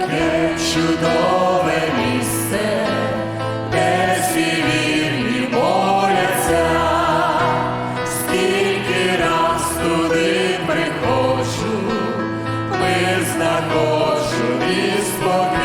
Яке чудове місце, де всі вірні скільки раз туди приходжу, ми знаходжу і спокій.